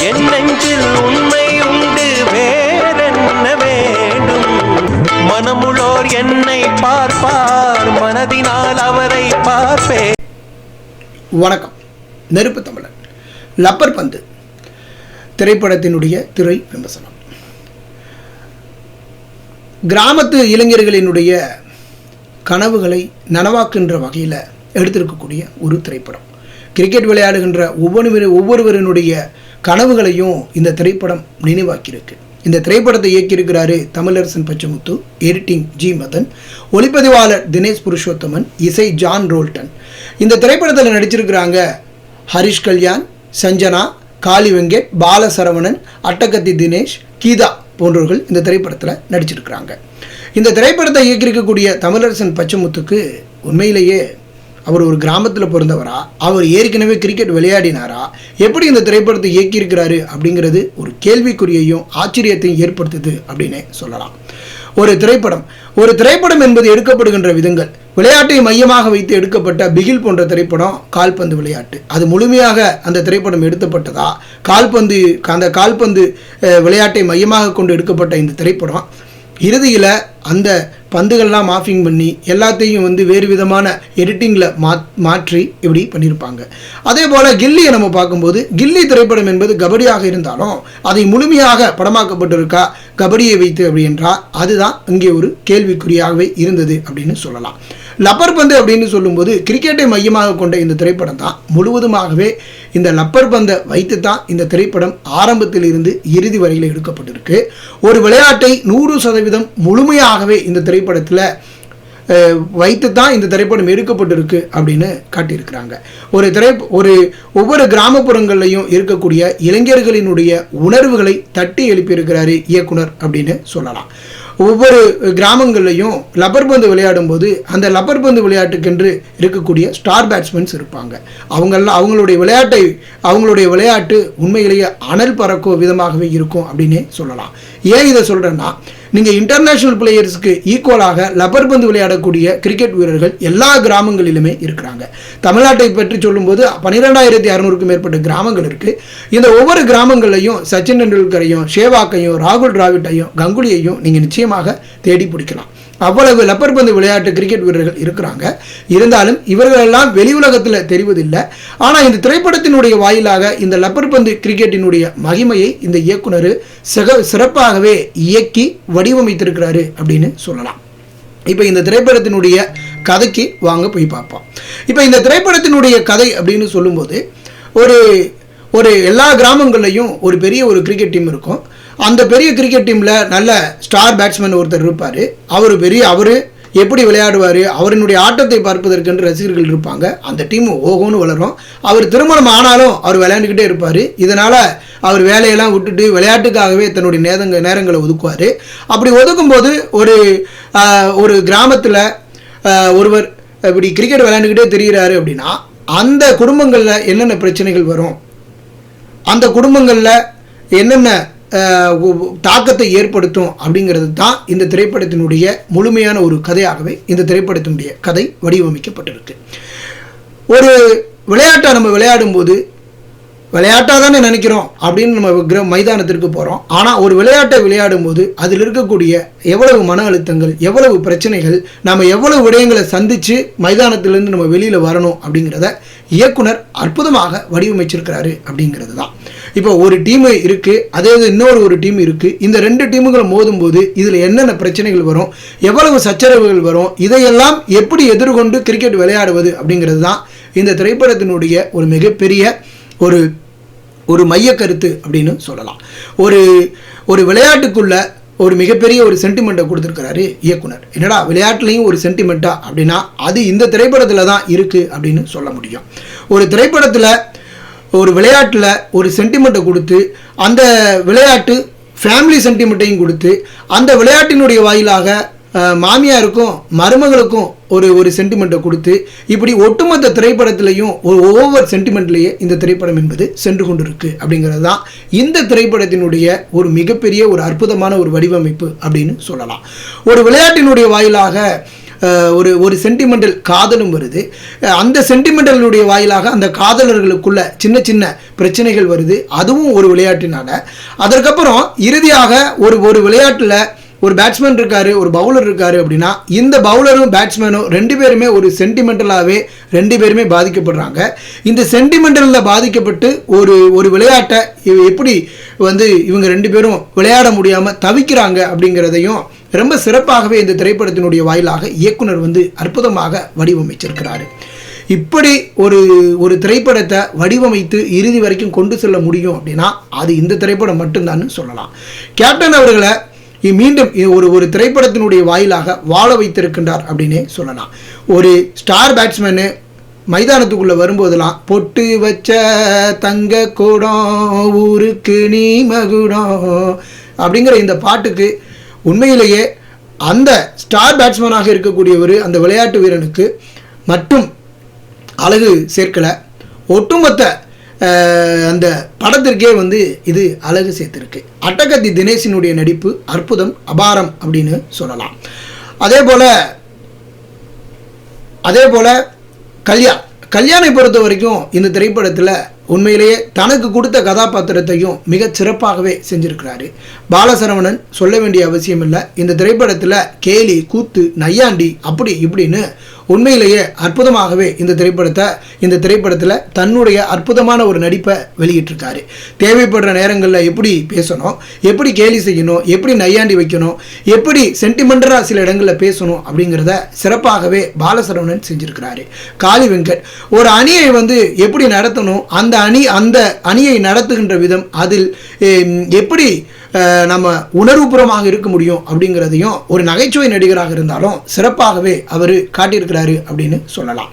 என் நெஞ்சில் உண்மை உண்டு வேறென்ன வேண்டும்? மனமுள்ளோர் என்னை பார்ப்பார் மனதினால் அவரை பார்ப்பே வணக்கம். நெருப்பு தமிழன். லப்பர் பந்து. திரைப்படத்தினுடைய திரை விமர்சனம். கிராமத்து இளைஞர்களினுடைய கனவுகளை நனவாக்குன்ற வகையில் எடுத்திருக்கக்கூடிய ஒரு திரைப்படம். கிரிக்கெட் விளையாடுகின்ற ஒவ்வொரு ஒவ்வொருவரினுடைய கனவுகளையும் இந்த திரைப்படம் நினைவாக்கியிருக்கு. இந்த திரைப்படத்தை இயக்கியிருக்கிறாரு தமிழரசன் பச்சமுத்து எடிட்டிங் ஜி மதன் ஒளிப்பதிவாளர் தினேஷ் புருஷோத்தமன் இசை ஜான் ரோல்டன். இந்த திரைப்படத்தில் நடிச்சிருக்கிறாங்க ஹரிஷ் கல்யாண் சஞ்சனா காளி வெங்கட் பாலசரவணன் அட்டகத்தி தினேஷ் கீதா போன்றவர்கள் இந்த திரைப்படத்தில் நடிச்சிருக்கிறாங்க. இந்த திரைப்படத்தை இயக்கியிருக்கக்கூடிய தமிழரசன் பச்சமுத்துக்கு உண்மையிலேயே அவர் ஒரு கிராமத்தில் பிறந்தவரா? அவர் ஏற்கனவே கிரிக்கெட் விளையாடினாரா? எப்படி இந்த திரைப்படத்தை இயக்கியிருக்கிறாரு அப்படிங்கிறது ஒரு கேள்விக்குறியையும் ஆச்சரியத்தையும் ஏற்படுத்துது அப்படின்னு சொல்லலாம். ஒரு திரைப்படம். ஒரு திரைப்படம் என்பது எடுக்கப்படுகின்ற விதங்கள். விளையாட்டை மையமாக வைத்து எடுக்கப்பட்ட பிகில் போன்ற திரைப்படம் கால்பந்து விளையாட்டு. அது முழுமையாக அந்த திரைப்படம் எடுத்தப்பட்டதா? கால்பந்து அந்த கால்பந்து விளையாட்டை மையமாக கொண்டு எடுக்கப்பட்ட இந்த திரைப்படம். இறுதியில் அந்த பந்துகள்லாம் மாஃபிங் பண்ணி எல்லாத்தையும் வந்து வேறு விதமான எடிட்டிங்கில் மா மாற்றி இப்படி பண்ணியிருப்பாங்க. அதே போல் கில்லியை நம்ம பார்க்கும்போது கில்லி திரைப்படம் என்பது கபடியாக இருந்தாலும் அதை முழுமையாக படமாக்கப்பட்டிருக்கா கபடியை வைத்து அப்படின்றா அதுதான் இங்கே ஒரு கேள்விக்குறியாகவே இருந்தது அப்படின்னு சொல்லலாம். லப்பர் பந்து அப்படின்னு சொல்லும்போது கிரிக்கெட்டை மையமாக கொண்ட இந்த திரைப்படம் தான். முழுவதுமாகவே இந்த லப்பர் பந்தை வைத்து தான் இந்த திரைப்படம் ஆரம்பத்தில் இருந்து இறுதி வரையில் எடுக்கப்பட்டிருக்கு. ஒரு விளையாட்டை நூறு சதவீதம் முழுமையாகவே இந்த திரைப்படத்தில் வைத்து தான் இந்த திரைப்படம் எடுக்கப்பட்டிருக்கு அப்படின்னு காட்டியிருக்கிறாங்க. ஒரு திரை ஒரு ஒவ்வொரு கிராமப்புறங்கள்லையும் இருக்கக்கூடிய இளைஞர்களினுடைய உணர்வுகளை தட்டி எழுப்பியிருக்கிறாரு இயக்குனர் அப்படின்னு சொல்லலாம். ஒவ்வொரு கிராமங்கள்லையும் லப்பர் பந்து விளையாடும்போது அந்த லப்பர் பந்து விளையாட்டுக்கென்று இருக்கக்கூடிய ஸ்டார் பேட்ஸ்மேன்ஸ் இருப்பாங்க. அவங்கெல்லாம் அவங்களுடைய விளையாட்டை அவங்களுடைய விளையாட்டு உண்மையிலேயே அனல் பறக்கும் விதமாகவே இருக்கும் அப்படின்னே சொல்லலாம். ஏன் இதை சொல்கிறேன்னா நீங்கள் இன்டர்நேஷ்னல் பிளேயர்ஸுக்கு ஈக்குவலாக லப்பர் பந்து விளையாடக்கூடிய கிரிக்கெட் வீரர்கள் எல்லா கிராமங்களிலுமே இருக்கிறாங்க. தமிழ்நாட்டை பற்றி சொல்லும்போது பன்னிரெண்டாயிரத்தி அறநூறுக்கும் மேற்பட்ட கிராமங்கள் இருக்குது இந்த ஒவ்வொரு கிராமங்களையும் சச்சின் டெண்டுல்கரையும் ஷேவாக்கையும் ராகுல் டிராவிட்டையும் கங்குலியையும் நீங்கள் நிச்சயமாக தேடி பிடிக்கலாம். அவ்வளவு லப்பர் பந்து விளையாட்டு கிரிக்கெட் வீரர்கள் இருக்கிறாங்க. இருந்தாலும் இவர்களெல்லாம் வெளி உலகத்தில் தெரிவதில்லை. ஆனால் இந்த திரைப்படத்தினுடைய வாயிலாக இந்த லப்பர் பந்து கிரிக்கெட்டினுடைய மகிமையை இந்த இயக்குனர் சிக சிறப்பாகவே இயக்கி வடிவமைத்திருக்கிறாரு அப்படின்னு சொல்லலாம். இப்போ இந்த திரைப்படத்தினுடைய கதைக்கு வாங்க போய் பார்ப்போம். இப்போ இந்த திரைப்படத்தினுடைய கதை அப்படின்னு சொல்லும்போது ஒரு ஒரு எல்லா கிராமங்கள்லையும் ஒரு பெரிய ஒரு கிரிக்கெட் டீம் இருக்கும். அந்த பெரிய கிரிக்கெட் டீமில் நல்ல ஸ்டார் பேட்ஸ்மேன் ஒருத்தர் இருப்பார். அவர் பெரிய அவர் எப்படி விளையாடுவார் அவரினுடைய ஆட்டத்தை பார்ப்பதற்கென்று ரசிகர்கள் இருப்பாங்க. அந்த டீம் ஓகோன்னு வளரும். அவர் திருமணம் ஆனாலும் அவர் விளையாண்டுக்கிட்டே இருப்பார். இதனால் அவர் வேலையெல்லாம் விட்டுட்டு விளையாட்டுக்காகவே தன்னுடைய நேரங்க நேரங்களை ஒதுக்குவார். அப்படி ஒதுக்கும்போது ஒரு ஒரு கிராமத்தில் ஒருவர் இப்படி கிரிக்கெட் விளையாண்டுக்கிட்டே தெரிகிறாரு அப்படின்னா அந்த குடும்பங்களில் என்னென்ன பிரச்சனைகள் வரும்? அந்த குடும்பங்களில் என்னென்ன தாக்கத்தை ஏற்படுத்தும் அப்படிங்கிறது தான் இந்த திரைப்படத்தினுடைய முழுமையான ஒரு கதையாகவே இந்த திரைப்படத்தினுடைய கதை வடிவமைக்கப்பட்டிருக்கு. ஒரு விளையாட்டை நம்ம விளையாடும்போது விளையாட்டாக தானே நினைக்கிறோம் அப்படின்னு நம்ம கிர மைதானத்திற்கு போகிறோம் ஆனால் ஒரு விளையாட்டை விளையாடும்போது அதில் இருக்கக்கூடிய எவ்வளவு மன அழுத்தங்கள் எவ்வளவு பிரச்சனைகள் நம்ம எவ்வளவு விடயங்களை சந்தித்து மைதானத்திலேருந்து நம்ம வெளியில் வரணும் அப்படிங்கிறத இயக்குனர் அற்புதமாக வடிவமைச்சிருக்கிறாரு அப்படிங்கிறது தான். இப்போ ஒரு டீம் இருக்குது அதே இன்னொரு ஒரு டீம் இருக்குது இந்த ரெண்டு டீமுகளும் மோதும்போது இதில் என்னென்ன பிரச்சனைகள் வரும் எவ்வளவு சச்சரவுகள் வரும் இதையெல்லாம் எப்படி எதிர்கொண்டு கிரிக்கெட் விளையாடுவது அப்படிங்கிறது தான் இந்த திரைப்படத்தினுடைய ஒரு மிகப்பெரிய ஒரு ஒரு மைய கருத்து அப்படின்னு சொல்லலாம். ஒரு ஒரு விளையாட்டுக்குள்ள ஒரு மிகப்பெரிய ஒரு சென்டிமெண்ட்டை கொடுத்துருக்கிறாரு இயக்குனர். என்னடா விளையாட்டுலேயும் ஒரு சென்டிமெண்ட்டா அப்படின்னா அது இந்த திரைப்படத்தில் தான் இருக்குது அப்படின்னு சொல்ல முடியும். ஒரு திரைப்படத்தில் ஒரு விளையாட்டில் ஒரு சென்டிமெண்ட்டை கொடுத்து அந்த விளையாட்டு ஃபேமிலி சென்டிமெண்ட்டையும் கொடுத்து அந்த விளையாட்டினுடைய வாயிலாக மாமியாருக்கும் மருமகளுக்கும் ஒரு ஒரு சென்டிமெண்ட்டை கொடுத்து இப்படி ஒட்டுமொத்த திரைப்படத்திலையும் ஒரு ஒவ்வொரு சென்டிமெண்ட்லேயே இந்த திரைப்படம் என்பது சென்று கொண்டிருக்கு அப்படிங்கிறது தான் இந்த திரைப்படத்தினுடைய ஒரு மிகப்பெரிய ஒரு அற்புதமான ஒரு வடிவமைப்பு அப்படின்னு சொல்லலாம். ஒரு விளையாட்டினுடைய வாயிலாக ஒரு ஒரு சென்டிமெண்டல் காதலும் வருது. அந்த சென்டிமெண்டலுடைய வாயிலாக அந்த காதலர்களுக்குள்ள சின்ன சின்ன பிரச்சனைகள் வருது. அதுவும் ஒரு விளையாட்டினால. அதற்கப்புறம் இறுதியாக ஒரு ஒரு விளையாட்டில் ஒரு பேட்ஸ்மேன் இருக்காரு ஒரு பவுலர் இருக்காரு அப்படின்னா இந்த பவுலரும் பேட்ஸ்மேனும் ரெண்டு பேருமே ஒரு சென்டிமெண்டலாகவே ரெண்டு பேருமே பாதிக்கப்படுறாங்க. இந்த சென்டிமெண்டலில் பாதிக்கப்பட்டு ஒரு ஒரு விளையாட்டை எப்படி வந்து இவங்க ரெண்டு பேரும் விளையாட முடியாமல் தவிக்கிறாங்க அப்படிங்கிறதையும் ரொம்ப சிறப்பாகவே இந்த திரைப்படத்தினுடைய வாயிலாக இயக்குனர் வந்து அற்புதமாக வடிவமைச்சிருக்கிறாரு. இப்படி ஒரு ஒரு திரைப்படத்தை வடிவமைத்து இறுதி வரைக்கும் கொண்டு செல்ல முடியும் அப்படின்னா அது இந்த திரைப்படம் மட்டும்தான் சொல்லலாம். கேப்டன் அவர்களை மீண்டும் ஒரு ஒரு திரைப்படத்தினுடைய வாயிலாக வாழ வைத்திருக்கின்றார் அப்படின்னே சொல்லலாம். ஒரு ஸ்டார் பேட்ஸ்மேனு மைதானத்துக்குள்ளே வரும்போதெல்லாம் பொட்டு வச்ச தங்க கூடம் ஊருக்கு நீ மகுடம் அப்படிங்கிற இந்த பாட்டுக்கு உண்மையிலேயே அந்த ஸ்டார் பேட்ஸ்மேனாக இருக்கக்கூடியவர் அந்த விளையாட்டு வீரனுக்கு மட்டும் அழகு சேர்க்கலை. ஒட்டுமொத்த அந்த படத்திற்கே வந்து இது அழகு சேர்த்துருக்கு. அட்டகத்தி தினேஷினுடைய நடிப்பு அற்புதம் அபாரம் அப்படின்னு சொல்லலாம். அதே போல் அதே போல் கல்யாண் கல்யாணை பொறுத்த வரைக்கும் இந்த திரைப்படத்தில் உண்மையிலேயே தனக்கு கொடுத்த கதாபாத்திரத்தையும் மிக சிறப்பாகவே செஞ்சிருக்கிறாரு. பாலசரவணன் சொல்ல வேண்டிய அவசியம் இல்லை இந்த திரைப்படத்தில் கேலி கூத்து நையாண்டி அப்படி இப்படின்னு உண்மையிலேயே அற்புதமாகவே இந்த திரைப்படத்தை இந்த திரைப்படத்தில் தன்னுடைய அற்புதமான ஒரு நடிப்பை வெளியிட்டிருக்காரு. தேவைப்படுற நேரங்களில் எப்படி பேசணும் எப்படி கேலி செய்யணும் எப்படி நையாண்டி வைக்கணும் எப்படி சென்டிமெண்டராக சில இடங்களில் பேசணும் அப்படிங்கிறத சிறப்பாகவே பாலசரவணன் செஞ்சிருக்கிறாரு. காளி வெங்கட் ஒரு அணியை வந்து எப்படி நடத்தணும் அந்த அணி அந்த அணியை நடத்துகின்ற விதம் அதில் எப்படி நம்ம உணர்வுபுறமாக இருக்க முடியும் அப்படிங்கிறதையும் ஒரு நகைச்சுவை நடிகராக இருந்தாலும் சிறப்பாகவே அவர் காட்டியிருக்கிறாரு அப்படின்னு சொல்லலாம்.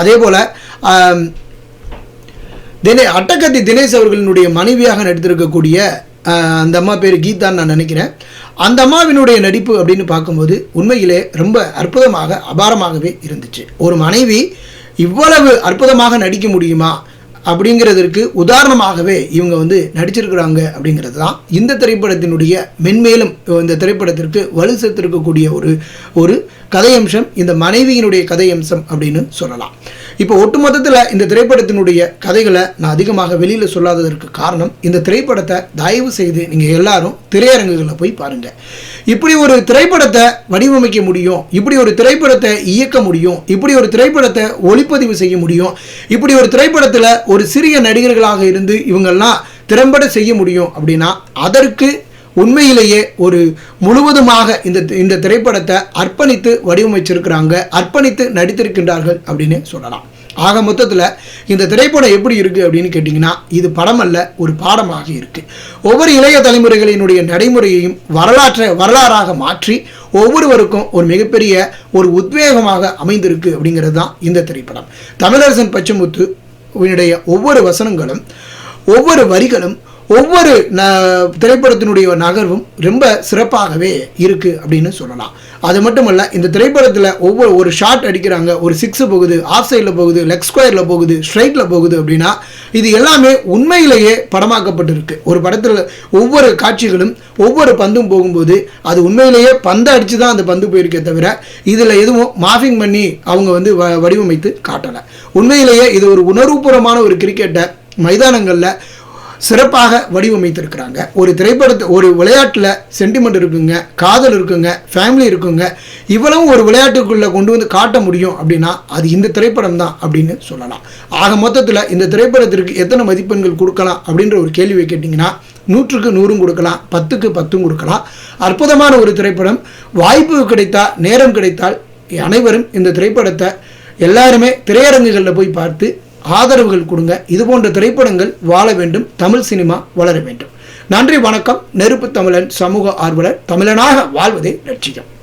அதே போல் தினே அட்டகத்தி தினேஷ் அவர்களினுடைய மனைவியாக நடித்திருக்கக்கூடிய அந்த அம்மா பேர் கீதான்னு நான் நினைக்கிறேன். அந்த அம்மாவினுடைய நடிப்பு அப்படின்னு பார்க்கும்போது உண்மையிலே ரொம்ப அற்புதமாக அபாரமாகவே இருந்துச்சு. ஒரு மனைவி இவ்வளவு அற்புதமாக நடிக்க முடியுமா? அப்படிங்கிறதற்கு உதாரணமாகவே இவங்க வந்து நடிச்சிருக்கிறாங்க அப்படிங்கிறது தான் இந்த திரைப்படத்தினுடைய மென்மேலும் இந்த திரைப்படத்திற்கு வலு சேர்த்திருக்கக்கூடிய ஒரு ஒரு கதையம்சம் இந்த மனைவியினுடைய கதையம்சம் அப்படின்னு சொல்லலாம். இப்போ ஒட்டுமொத்தத்தில் இந்த திரைப்படத்தினுடைய கதைகளை நான் அதிகமாக வெளியில் சொல்லாததற்கு காரணம் இந்த திரைப்படத்தை தயவு செய்து நீங்கள் எல்லாரும் திரையரங்குகளில் போய் பாருங்கள் இப்படி ஒரு திரைப்படத்தை வடிவமைக்க முடியும் இப்படி ஒரு திரைப்படத்தை இயக்க முடியும் இப்படி ஒரு திரைப்படத்தை ஒளிப்பதிவு செய்ய முடியும் இப்படி ஒரு திரைப்படத்தில் ஒரு சிறிய நடிகர்களாக இருந்து இவங்கெல்லாம் திறம்பட செய்ய முடியும் அப்படின்னா அதற்கு உண்மையிலேயே ஒரு முழுவதுமாக இந்த இந்த திரைப்படத்தை அர்ப்பணித்து வடிவமைச்சிருக்கிறாங்க அர்ப்பணித்து நடித்திருக்கின்றார்கள் அப்படின்னு சொல்லலாம். ஆக மொத்தத்தில் இந்த திரைப்படம் எப்படி இருக்குது அப்படின்னு கேட்டிங்கன்னா இது படம் அல்ல ஒரு பாடமாக இருக்குது ஒவ்வொரு இளைய தலைமுறைகளினுடைய நடைமுறையையும் வரலாற்றை வரலாறாக மாற்றி ஒவ்வொருவருக்கும் ஒரு மிகப்பெரிய ஒரு உத்வேகமாக அமைந்திருக்கு அப்படிங்கிறது தான் இந்த திரைப்படம். தமிழரசன் பச்சமுத்து ஒவ்வொரு வசனங்களும் ஒவ்வொரு வரிகளும் ஒவ்வொரு ந திரைப்படத்தினுடைய நகர்வும் ரொம்ப சிறப்பாகவே இருக்குது அப்படின்னு சொல்லலாம். அது மட்டுமல்ல இந்த திரைப்படத்தில் ஒவ்வொரு ஒரு ஷாட் அடிக்கிறாங்க ஒரு சிக்ஸ் போகுது ஆஃப் சைடில் போகுது லெக் ஸ்கொயரில் போகுது ஸ்ட்ரைட்டில் போகுது அப்படின்னா இது எல்லாமே உண்மையிலேயே படமாக்கப்பட்டிருக்கு. ஒரு படத்தில் ஒவ்வொரு காட்சிகளும் ஒவ்வொரு பந்தும் போகும்போது அது உண்மையிலேயே பந்தை அடித்து தான் அந்த பந்து போயிருக்கே தவிர இதில் எதுவும் மாஃபிங் பண்ணி அவங்க வந்து வ வடிவமைத்து காட்டலை. உண்மையிலேயே இது ஒரு உணர்வுபூர்வமான ஒரு கிரிக்கெட்டை மைதானங்களில் சிறப்பாக வடிவமைத்திருக்கிறாங்க. ஒரு திரைப்படத்தை ஒரு விளையாட்டில் சென்டிமெண்ட் இருக்குங்க காதல் இருக்குங்க ஃபேமிலி இருக்குங்க இவ்வளவும் ஒரு விளையாட்டுக்குள்ளே கொண்டு வந்து காட்ட முடியும் அப்படின்னா அது இந்த திரைப்படம் தான் அப்படின்னு சொல்லலாம். ஆக மொத்தத்தில் இந்த திரைப்படத்திற்கு எத்தனை மதிப்பெண்கள் கொடுக்கலாம் அப்படின்ற ஒரு கேள்வியை கேட்டிங்கன்னா நூற்றுக்கு நூறும் கொடுக்கலாம் பத்துக்கு பத்தும் கொடுக்கலாம். அற்புதமான ஒரு திரைப்படம். வாய்ப்பு கிடைத்தால் நேரம் கிடைத்தால் அனைவரும் இந்த திரைப்படத்தை எல்லாருமே திரையரங்குகளில் போய் பார்த்து ஆதரவுகள் கொடுங்க. இது போன்ற திரைப்படங்கள் வாழ வேண்டும். தமிழ் சினிமா வளர வேண்டும். நன்றி வணக்கம். நெருப்பு தமிழன் சமூக ஆர்வலர் தமிழனாக வாழ்வதே லட்சியம்.